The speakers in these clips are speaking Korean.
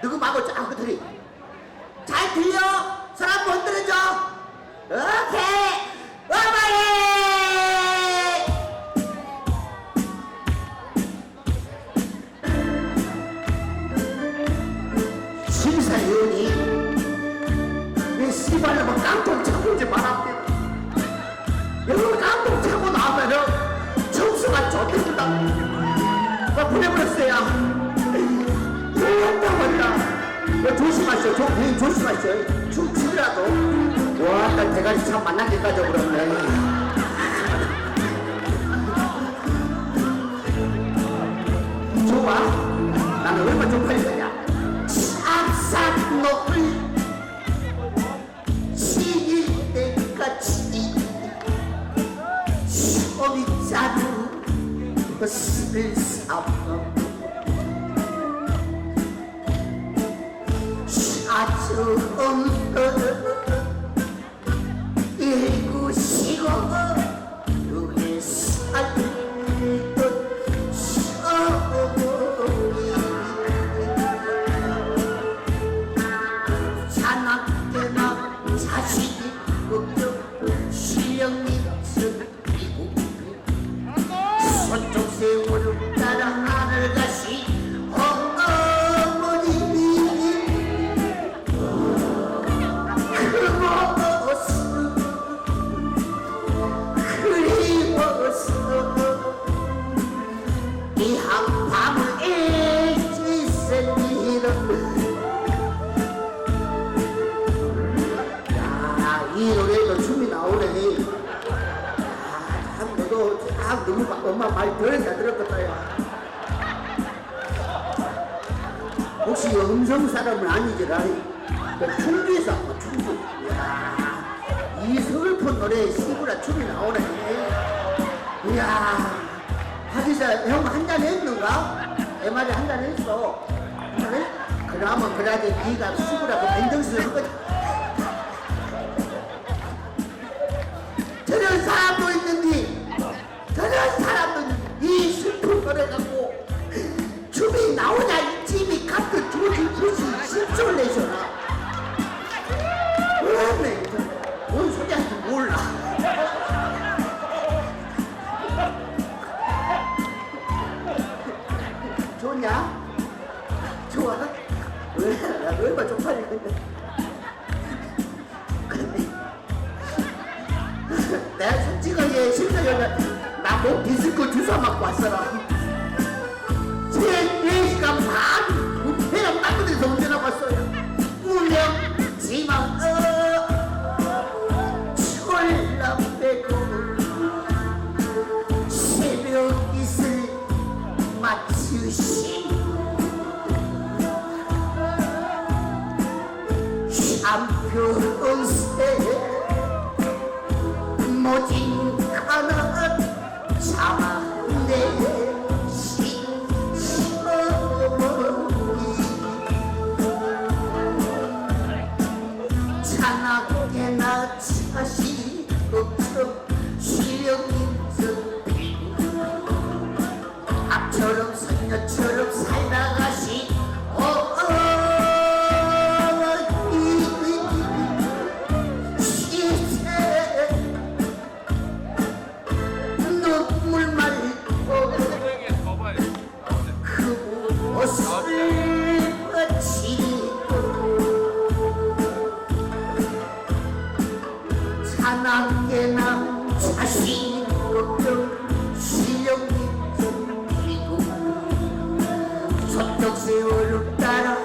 누구 말고 쫙 들이. 잘 들려? 손 한번 흔들어줘. 오케이. 어머니! 심사위원이 왜 씨발로 뭐 깡통 차고 오지 말았대. 이거 깡통 차고 나오면은 점수가 좋답니다. 나 보내버렸어요. 뭐한다 말이야. 너 조심하시오. 조, 조, 조심하시오. 춤추더라도. 와, 나 대가리 참 만나기까지 그렇네. 너무 마- 엄마 말 들었다 들었겠다, 야. 혹시 음성 사람은 아니지라. 그 충주에서 왔고, 충주. 이야, 이 슬픈 노래에 시구라 춤이 나오네. 이야, 하기자, 형 한잔 했는가? 내 말이 한잔 했어. 해? 그러면 그래야지 네가 시구라 그 밴정스를 한 거지. 저런 사람도 있는데 저런 사람은 이 슬픈 노래 갖고 춤이 나오냐 이 집이 같은 조지 부시 실존 내셔라 샴푸새 모진 하나 참아내 찬하게나 차시 없어 실력이 좀 앞처럼 선녀처럼 사납게나 자신 없던 실력이 좀 그리고 저쪽 세월을 따라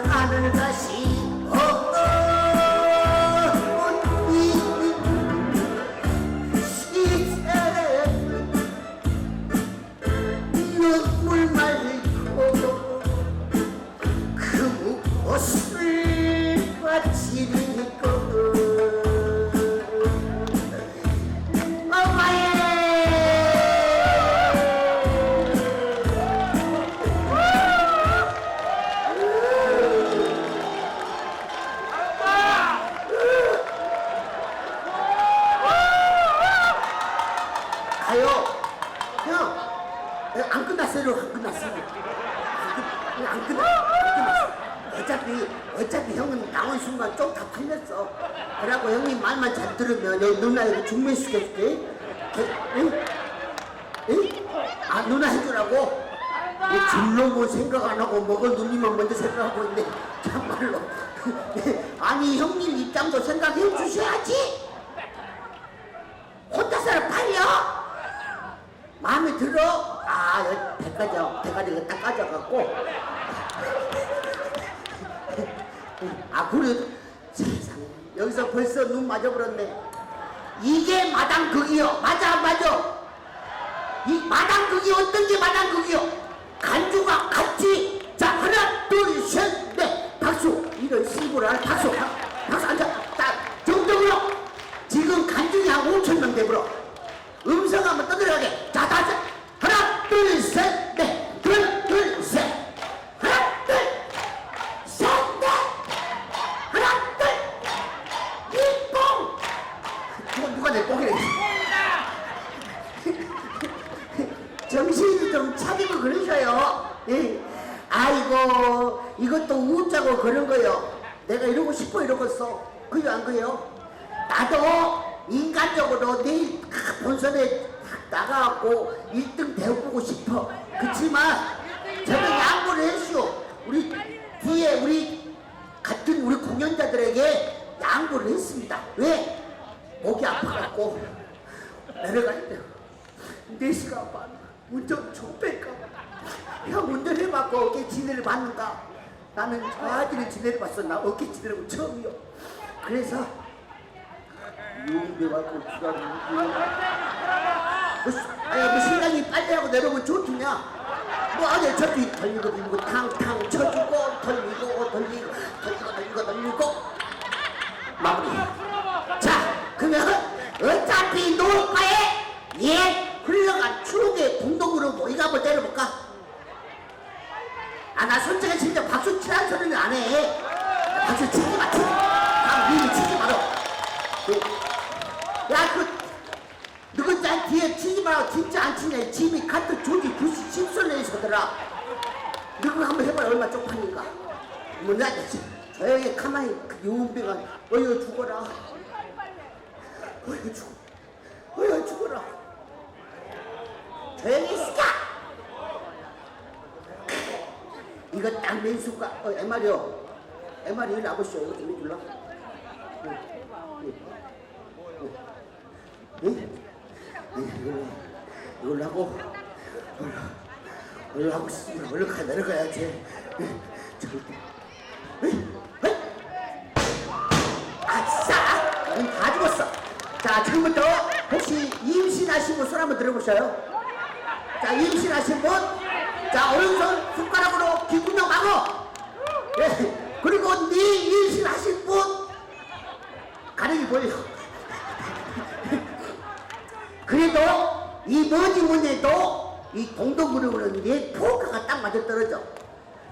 형님 말만 잘 들으면 여기 누나 이거 중매시켜줄게. 응? 응? 아 누나 해주라고? 이 줄로 뭐 생각 안 하고 먹을 누님만 먼저 생각하고 있네. 참말로. 아니 형님 입장도 생각해 주셔야지. 혼자 살아 팔려? 마음에 들어? 아, 여기 백화점, 백화점에 딱 가져갖고. 아, 세상에. 여기서 벌써 눈 맞아버렸네. 이게 마당극이요. 맞아, 안 맞아. 이 마당극이 어떤 게 마당극이요? 간주가 같이. 자, 하나, 둘, 셋, 넷. 박수. 이런 시부를 박수. 박- 박수 앉아. 딱, 정적으로. 지금 간중이 한 5천 명 되버려. 음성 한번 떠들어가게. 자, 다시. 하나, 둘, 셋, 그요 안 그요? 나도 인간적으로 내일 딱 본선에 딱 나가갖고 1등 배워보고 싶어. 그치만 저는 양보를 했슈. 우리 뒤에 우리 같은 우리 공연자들에게 양보를 했습니다. 왜? 목이 아파갖고 때 4시간 반 운전 족뺄까봐 형 운전해봤고 어깨 지네를 받는가 나는 저아지는 지네를 봤어. 나 어깨 지네를 처음이요. 그래서 갖고 기가 뭐, 아니 뭐 신랑이 빨리 하고 내려오면 좋더냐? 뭐 아니 저기 돌리고 돌리고 탕탕 쳐주고 돌리고 돌리고 돌리고 카트 조지 90손에 서더라. 누구 한번 해봐라 얼마 쪽팔린가 뭐냐 조용히 가만히 그 유은배가 어여 죽어라. 어여 죽어. 어여 죽어라. 조용히 있으까? 이거 딱 맨수가 어 에마리요. 에마리 일로 와보시오 이거 좀 해줄라. 응? 응? 이걸로 하고 이걸로 하고 싶으면 얼른 가 내려가야지 응, 절대? 아싸! 넌다 죽었어. 자, 지금부터 혹시 임신하신 분손 한번 들어보셔요. 자, 임신하신 분. 자, 오른손 손가락으로 귀구녕 막어. 예. 그리고 네 임신하신 분. 가령이 보여. 그래도 이 뭐지 뭐냐도 이내 포카가 딱 맞아 떨어져.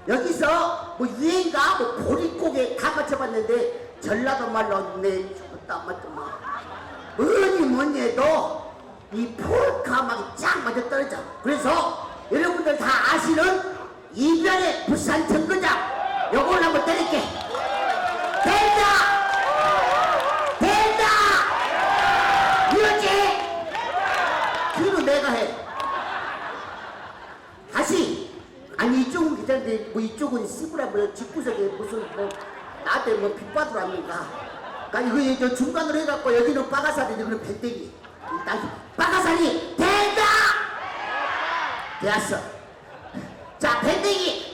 여기서 뭐 유행가 뭐 보릿고개 다 맞춰봤는데 전라도 말로 내 죽었다 안 맞더만 뭐니 뭐니 해도 이 폴카 막이 쫙 맞아 떨어져 그래서 여러분들 다 아시는 이별의 부산 정거장 요걸 한번 때릴게. 된다 이렇게 그리고 내가 해 다시 아니 이쪽은 괜찮은데 뭐 이쪽은 씨부라 뭐 집구석에 무슨 뭐 나한테 뭐 빗받으라는가? 그러니까 이거 저 중간으로 해갖고 여기는 빠가살이 여기는 밴댕이 일단 빠가살이 된다! 되었어. 자 밴댕이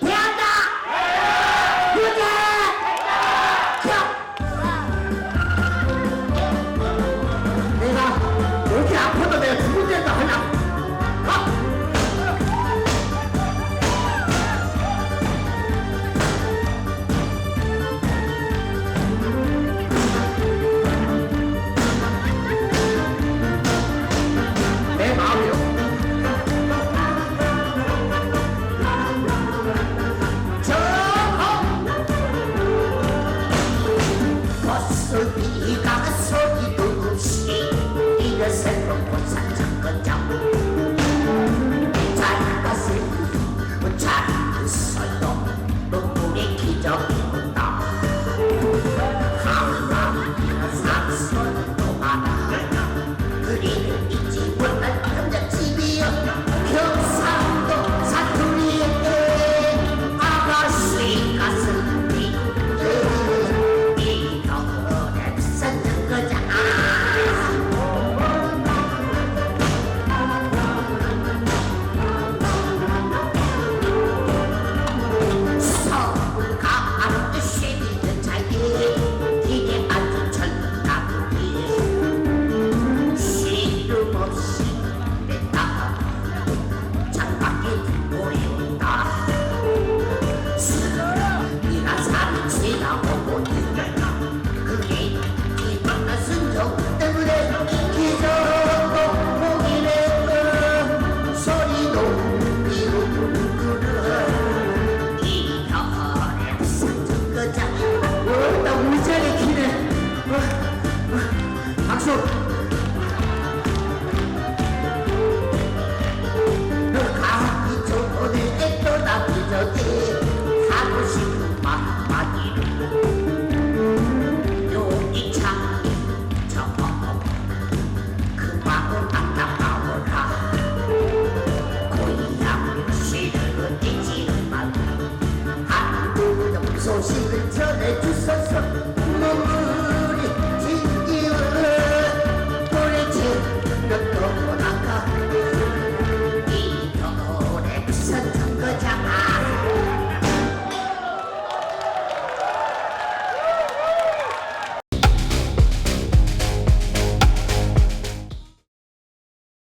Jesus